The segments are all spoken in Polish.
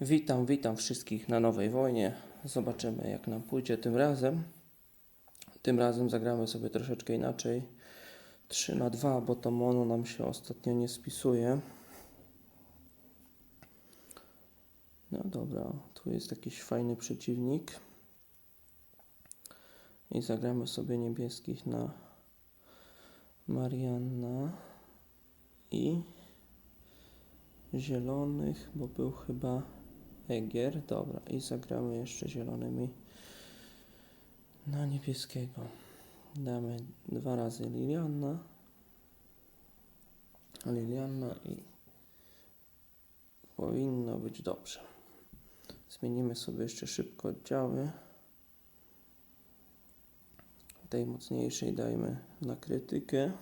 Witam, witam wszystkich na nowej wojnie. Zobaczymy, jak nam pójdzie tym razem. Tym razem zagramy sobie troszeczkę inaczej. 3 na 2, bo to mono nam się ostatnio nie spisuje. No dobra, tu jest jakiś fajny przeciwnik. I zagramy sobie niebieskich na Marianna i zielonych, bo był chyba Egier. Dobra, i zagramy jeszcze zielonymi na niebieskiego. Damy dwa razy Liliana. Liliana i powinno być dobrze. Zmienimy sobie jeszcze szybko oddziały. Tej mocniejszej dajmy na krytykę.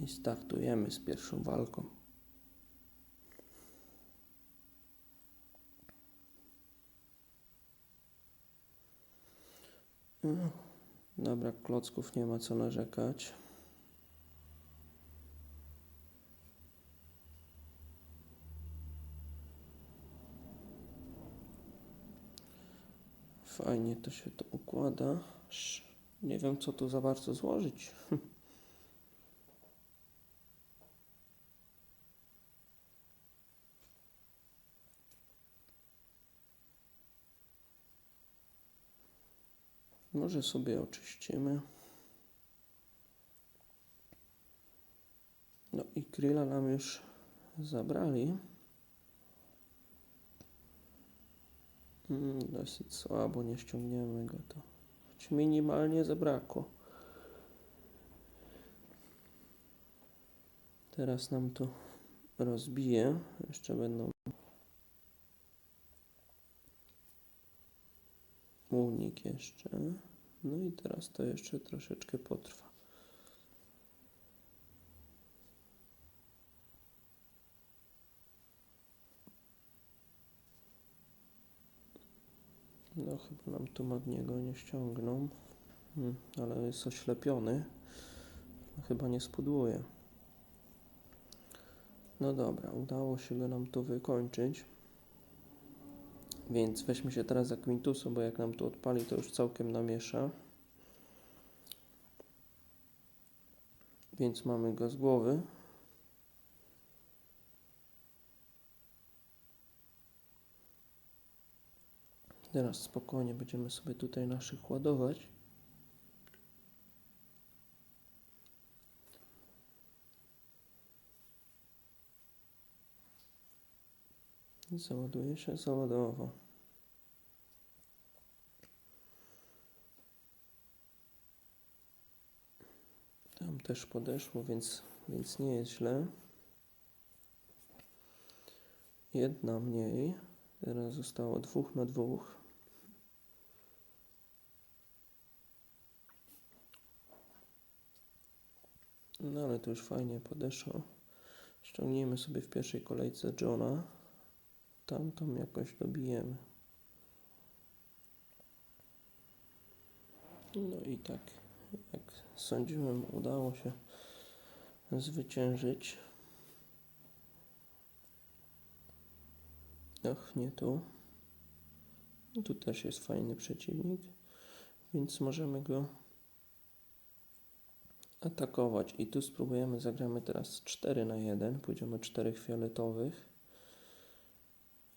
I startujemy z pierwszą walką. No, Dobra, klocków nie ma co narzekać. Fajnie to się to układa. Nie wiem, co tu za bardzo złożyć. Może sobie oczyścimy. No i grilla nam już zabrali. Mm, dosyć słabo, nie ściągniemy go to. Choć minimalnie zabrakło. Teraz nam to rozbije. Jeszcze będą unik jeszcze. No i teraz to jeszcze troszeczkę potrwa. No chyba nam tu od niego nie ściągną. Hmm, ale jest oślepiony. Chyba nie spudłuje. No dobra, udało się go nam tu wykończyć. Więc weźmy się teraz za Quintusu, bo jak nam tu odpali, to już całkiem namiesza. Więc mamy go z głowy. Teraz spokojnie będziemy sobie tutaj naszych ładować. Załaduje się, załadował. Tam też podeszło, więc, więc nie jest źle. Jedna mniej. Teraz zostało dwóch na dwóch. No ale to już fajnie podeszło. Ściągnijmy sobie w pierwszej kolejce Johna. Tamtą jakoś dobijemy. No i tak, jak sądziłem, udało się zwyciężyć. Ach, nie tu. Tu też jest fajny przeciwnik, więc możemy go atakować. I tu spróbujemy, zagramy teraz 4 na 1. Pójdziemy czterech fioletowych.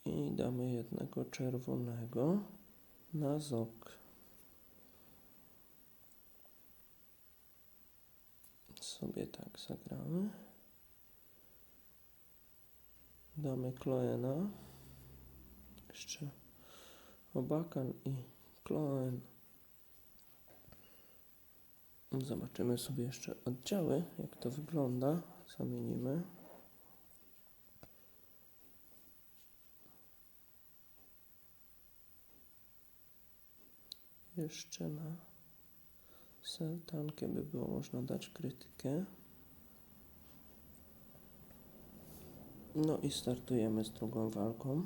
I damy jednego czerwonego na zok. Sobie tak zagramy. Damy Kloena. Jeszcze Obakan i Kloen. Zobaczymy sobie jeszcze oddziały, jak to wygląda. Zamienimy. Jeszcze na Seltankę by było można dać krytykę. No i startujemy z drugą walką.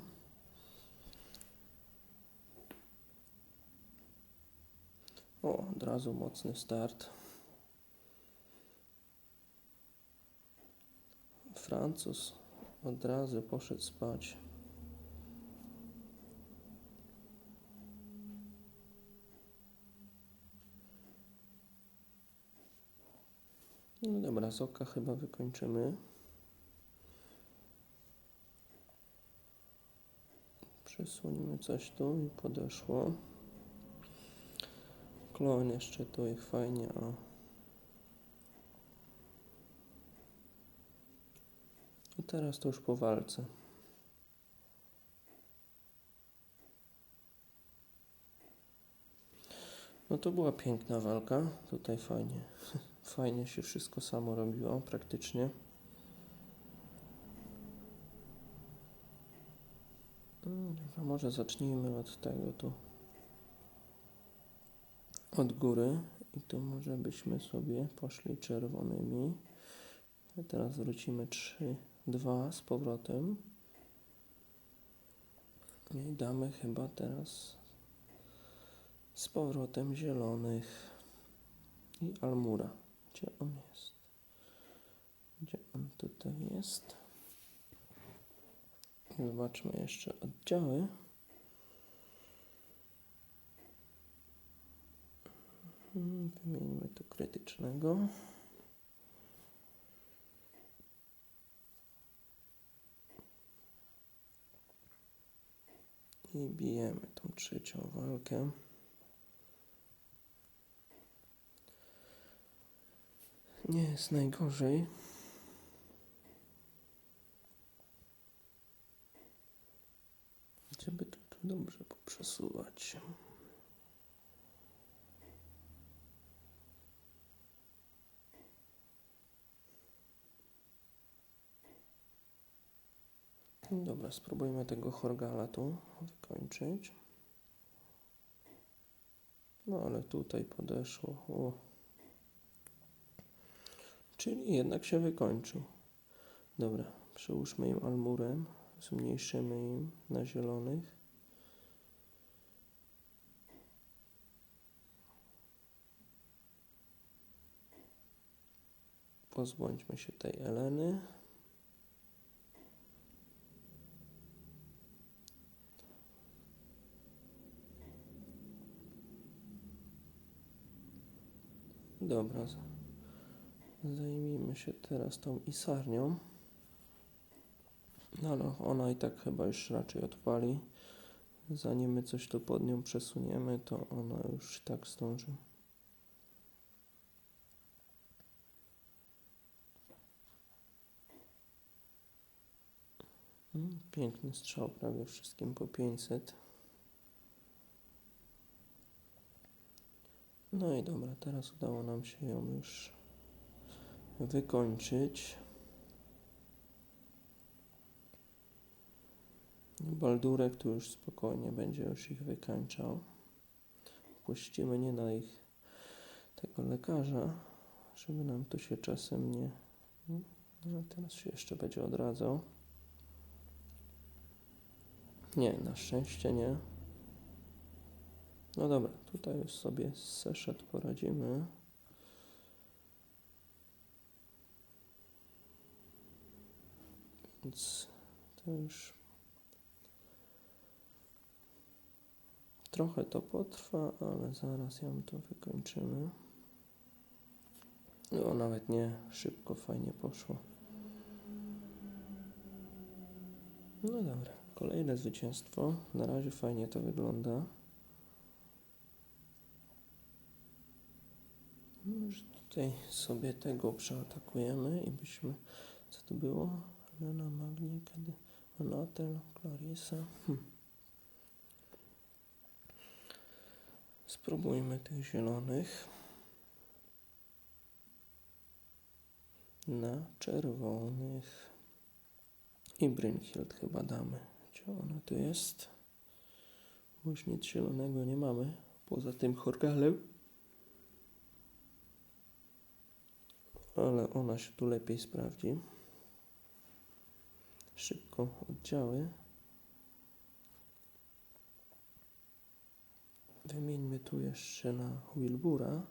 O, od razu mocny start. Francuz od razu poszedł spać. No dobra, z oka chyba wykończymy. Przesunimy coś tu i podeszło. Klon jeszcze tu i fajnie, o. I teraz to już po walce. No to była piękna walka. Tutaj fajnie, fajnie się wszystko samo robiło praktycznie. Mm, dobra, Może zacznijmy od tego tu. Od góry. I tu może byśmy sobie poszli czerwonymi. Teraz wrócimy 3, 2 z powrotem. I damy chyba teraz z powrotem zielonych i Almura. Gdzie on jest? Gdzie on tutaj jest? Zobaczmy jeszcze oddziały. Mm, Wymieńmy tu krytycznego. I bijemy tą trzecią walkę. Nie jest najgorzej. Żeby to tu dobrze poprzesuwać. Dobra, spróbujmy tego Horgala tu wykończyć. No ale tutaj podeszło. O. Czyli jednak się wykończył. Dobra, przełóżmy im almurem, zmniejszymy im na zielonych. Pozbądźmy się tej Eleny. Dobra, zajmijmy się teraz tą Isarnią. No ale ona i tak chyba już raczej odpali. Zanim my coś tu pod nią przesuniemy, to ona już tak zdąży. Mm, Piękny strzał, prawie wszystkim po 500. No i dobra, teraz udało nam się ją już wykończyć. Baldurek tu już spokojnie będzie już ich wykańczał. Puścimy nie na ich tego lekarza, żeby nam tu się czasem nie. No, teraz się jeszcze będzie odradzał. Nie, na szczęście nie. No dobra, tutaj już sobie z poradzimy. Więc to już trochę to potrwa, ale zaraz ją to wykończymy. No nawet nie szybko, fajnie poszło. No dobra, kolejne zwycięstwo. Na razie fajnie to wygląda. Już tutaj sobie tego przeatakujemy i byśmy. Co to było? Lena Magnie, kiedy Anatel, Clarissa. Hm. Spróbujmy tych zielonych. Na czerwonych. I Brynhild chyba damy. Gdzie ona tu jest? Bo już nic zielonego nie mamy. Poza tym Horgalem. ale ona się tu lepiej sprawdzi szybko oddziały. Wymieńmy tu jeszcze na Wilbura.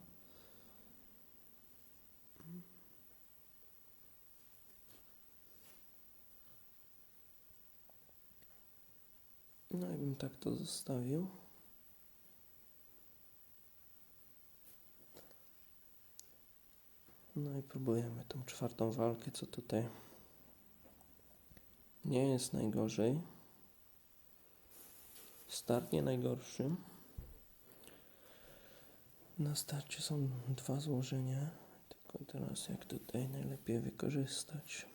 No i bym tak to zostawił. No i próbujemy tą czwartą walkę, co tutaj nie jest najgorzej. Start nie najgorszy. Na starcie są dwa złożenia, tylko teraz jak tutaj najlepiej wykorzystać.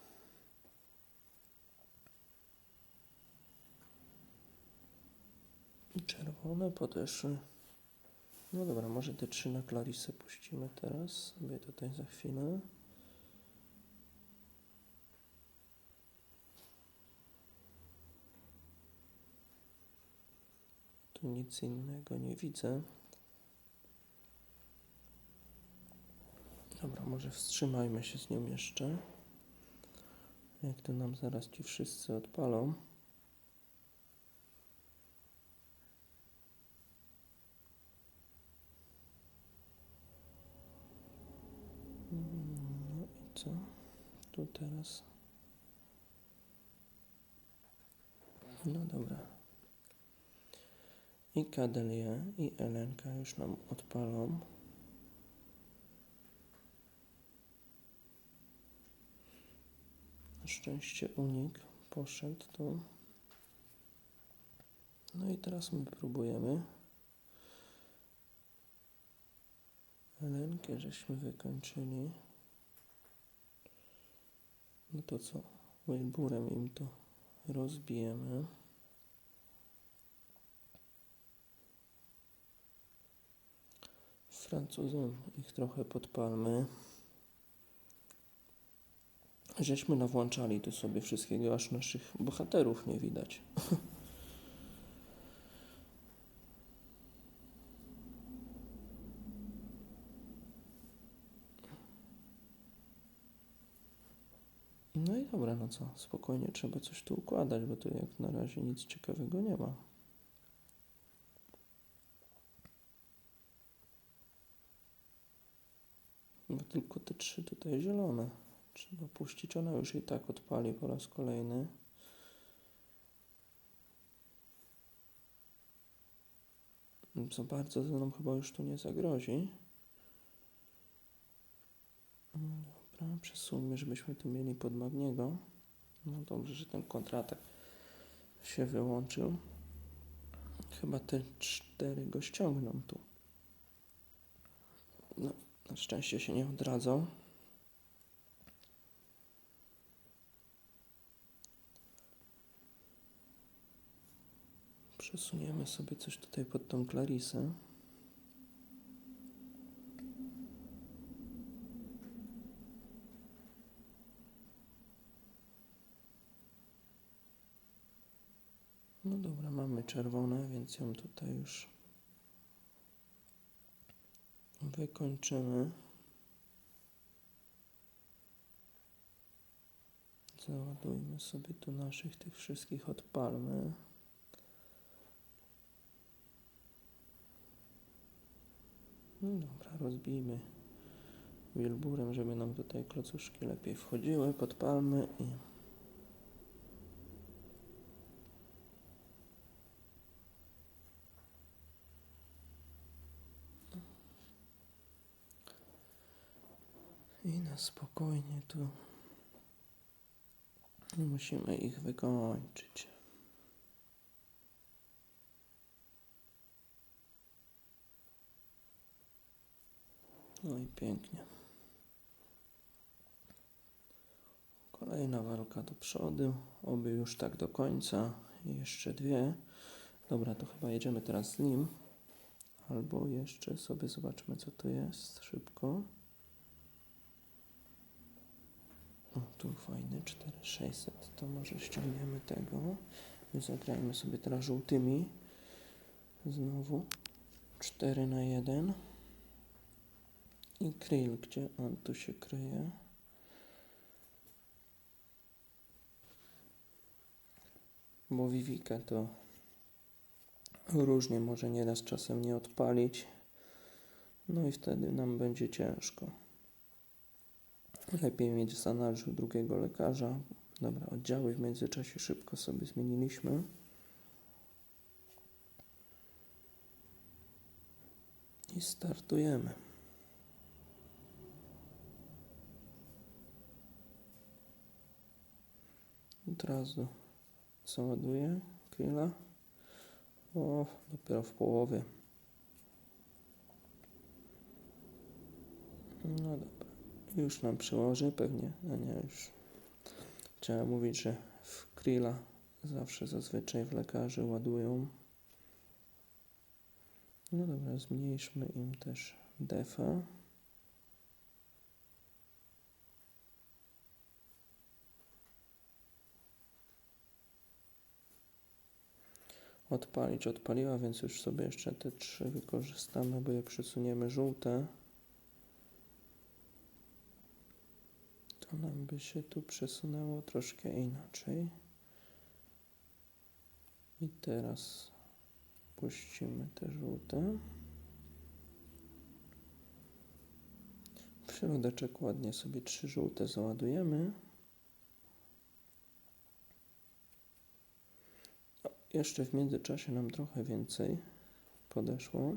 Czerwone podeszły. No dobra, może te trzy na Clarisę puścimy teraz sobie tutaj za chwilę. Tu nic innego nie widzę. Dobra, może wstrzymajmy się z nią jeszcze. Jak to nam zaraz ci wszyscy odpalą. No i co? Tu teraz. No dobra. I Kadelia i Elenka już nam odpalą. Na szczęście unik poszedł tu. No i teraz my próbujemy. Elenkę żeśmy wykończyli. No to co? Wejburem im to rozbijemy. Francuzom ich trochę podpalmy. Żeśmy nawłączali tu sobie wszystkiego, aż naszych bohaterów nie widać. No i dobra, no co, spokojnie trzeba coś tu układać, bo tu jak na razie nic ciekawego nie ma. Tylko te trzy tutaj zielone. Trzeba puścić, ona już i tak odpali po raz kolejny. Za bardzo to nam chyba już tu nie zagrozi. Dobra, przesuńmy, żebyśmy tu mieli pod Magniego. No dobrze, że ten kontratak się wyłączył. Chyba te cztery go ściągną tu. No, na szczęście się nie odradzą. Przesuniemy sobie coś tutaj pod tą Clarisę. No dobra, mamy czerwone, więc ją tutaj już wykończymy. Załadujmy sobie tu naszych tych wszystkich odpalmy. No dobra, rozbijmy wielburem, żeby nam tutaj klocuszki lepiej wchodziły, podpalmy i spokojnie tu musimy ich wykończyć. No i pięknie. Kolejna walka do przodu, oby już tak do końca. Jeszcze dwie. Dobra, to chyba jedziemy teraz z nim. Albo jeszcze sobie zobaczmy, co to jest szybko. O, tu fajny 4600, to może ściągniemy tego. My zagrajmy sobie teraz żółtymi. Znowu 4 na 1. I Krill, gdzie on tu się kryje? Bo Vivika to różnie może nieraz czasem nie odpalić. No i wtedy nam będzie ciężko. Lepiej mieć z drugiego lekarza. Dobra, oddziały w międzyczasie szybko sobie zmieniliśmy. I startujemy. Od razu załaduję grilla. O, dopiero w połowie. No dobra. Już nam przyłoży pewnie. No nie, już. Trzeba mówić, że w grilla zawsze zazwyczaj w lekarzy ładują. No dobra, zmniejszmy im też defa. Odpalić odpaliła, więc już sobie jeszcze te trzy wykorzystamy, bo je przesuniemy żółte. To nam by się tu przesunęło troszkę inaczej. I teraz puścimy te żółte. W środeczek ładnie sobie trzy żółte załadujemy. O, jeszcze w międzyczasie nam trochę więcej podeszło.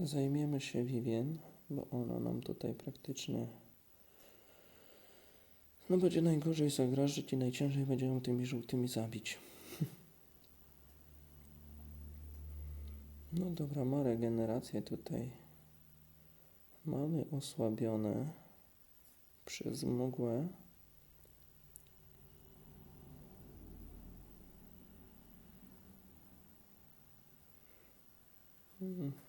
Zajmiemy się Vivien, bo ona nam tutaj praktycznie no będzie najgorzej zagrażyć i najciężej będzie ją tymi żółtymi zabić. No dobra, ma regenerację tutaj. Mamy osłabione przez mgłę. Mm.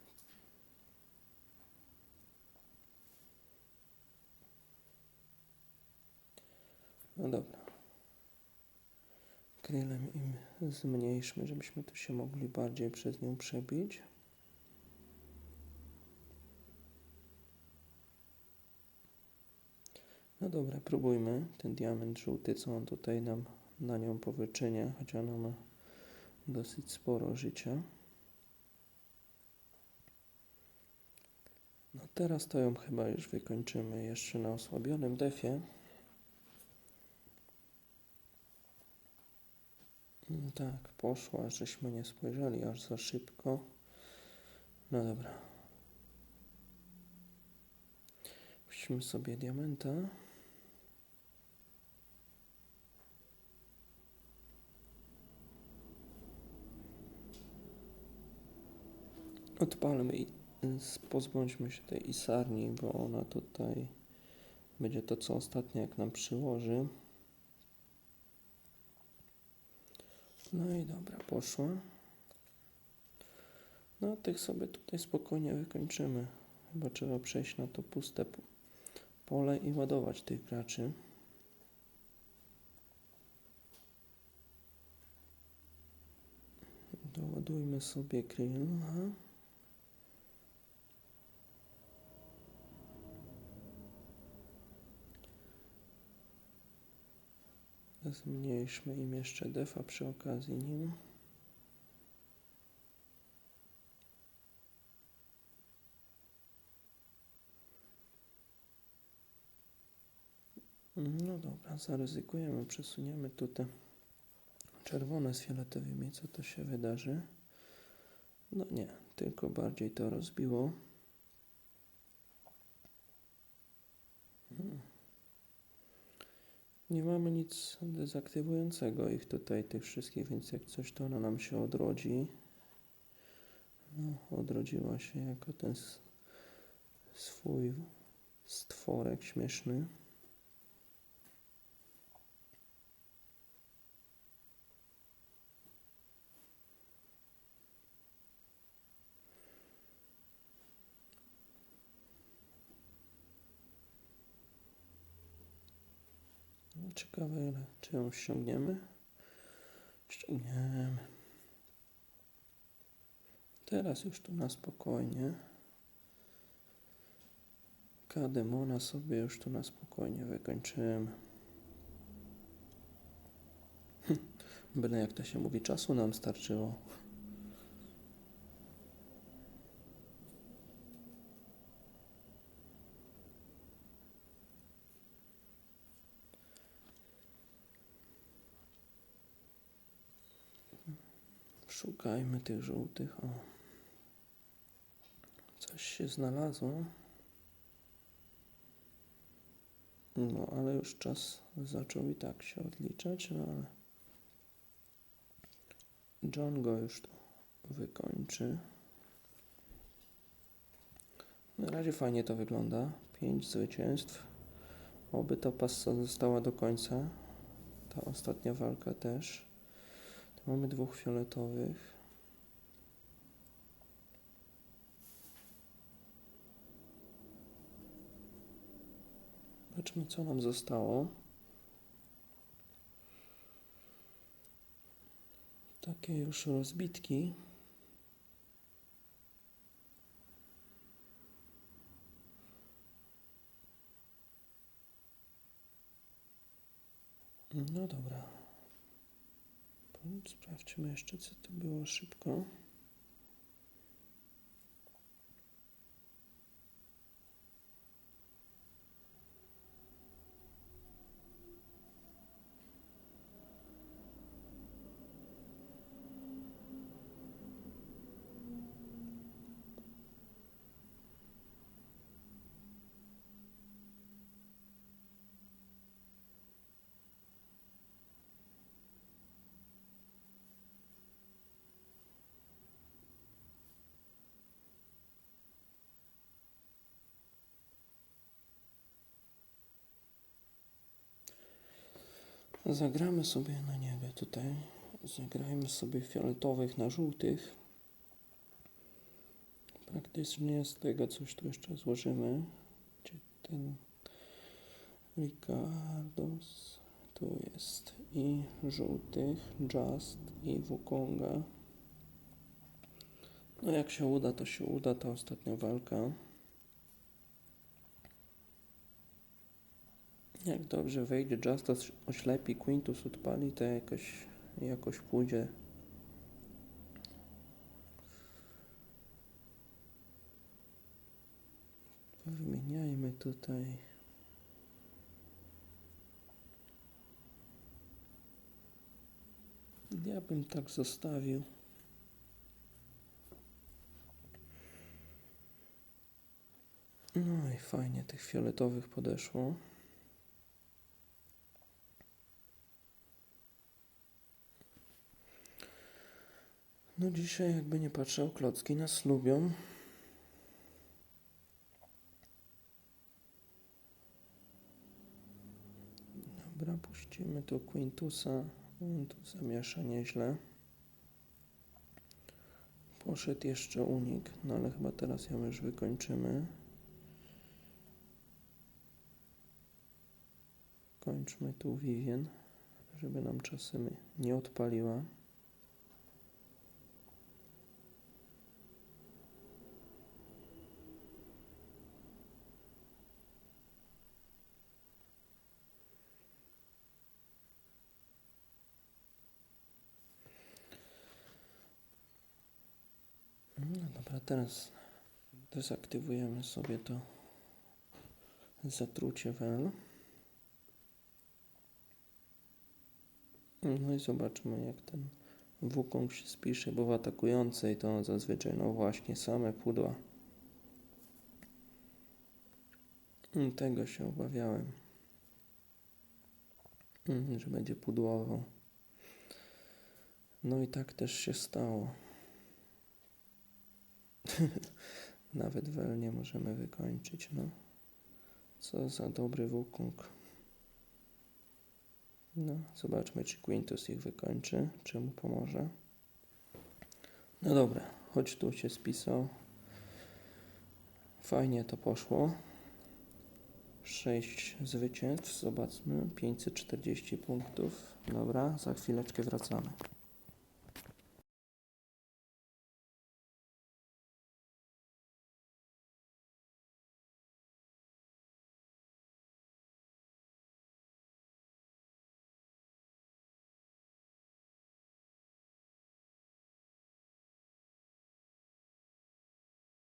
No dobra. Grillem im zmniejszmy, żebyśmy tu się mogli bardziej przez nią przebić. No dobra, próbujmy. Ten diament żółty, co on tutaj nam na nią powyczynia, choć ona ma dosyć sporo życia. No teraz to ją chyba już wykończymy jeszcze na osłabionym defie. Tak, poszła, żeśmy nie spojrzeli aż za szybko. No dobra. Puścimy sobie diamenta. Odpalmy i pozbądźmy się tej isarni, bo ona tutaj będzie to co ostatnio jak nam przyłoży. No i dobra, poszła. No, tych sobie tutaj spokojnie wykończymy. Chyba trzeba przejść na to puste pole i ładować tych graczy. Doładujmy sobie grilla. Zmniejszmy im jeszcze defa przy okazji nim. No dobra, zaryzykujemy, przesuniemy tutaj czerwone z fioletowymi, co to się wydarzy. No nie, tylko bardziej to rozbiło. Nie mamy nic dezaktywującego ich tutaj, tych wszystkich, więc jak coś, to ona nam się odrodzi. No, odrodziła się jako ten swój stworek śmieszny. Ciekawe, czy ją ściągniemy? Ściągniemy. Teraz już tu na spokojnie. Kademona sobie już tu na spokojnie wykończymy. Hm, Byle jak to się mówi, czasu nam starczyło. Szukajmy tych żółtych. O. Coś się znalazło. No, ale już czas zaczął i tak się odliczać, no ale John go już tu wykończy. Na razie fajnie to wygląda. Pięć zwycięstw. Oby ta passa została do końca. Ta ostatnia walka też. Mamy dwóch fioletowych. Zobaczmy, co nam zostało. Takie już rozbitki. No dobra. Sprawdźmy jeszcze, co to było szybko. Zagramy sobie na niebie tutaj. Zagrajmy sobie fioletowych na żółtych. Praktycznie z tego coś tu jeszcze złożymy. Gdzie ten Ricardos tu jest i żółtych, Just i Wukonga. No jak się uda, to się uda ta ostatnia walka. Jak dobrze wejdzie Justus oślepi, Quintus odpali, to jakoś, jakoś pójdzie. Wymieniajmy tutaj. Ja bym tak zostawił. No i fajnie tych fioletowych podeszło. No dzisiaj jakby nie patrzał, klocki nas lubią. Dobra, puścimy tu Quintusa. On tu zamiesza nieźle. Poszedł jeszcze unik, no ale chyba teraz ją już wykończymy. Kończmy tu Vivien, żeby nam czasem nie odpaliła. No dobra, teraz dezaktywujemy sobie to zatrucie wel. No i zobaczmy jak ten Wukong się spisze, bo w atakującej to zazwyczaj no właśnie same pudła. Tego się obawiałem, że będzie pudłował. No i tak też się stało. Nawet wel nie możemy wykończyć, no. Co za dobry Wukong. No, zobaczmy, czy Quintus ich wykończy, czy mu pomoże. No dobra, chodź tu się spisał. Fajnie to poszło. 6 zwycięstw, zobaczmy, 540 punktów. Dobra, za chwileczkę wracamy.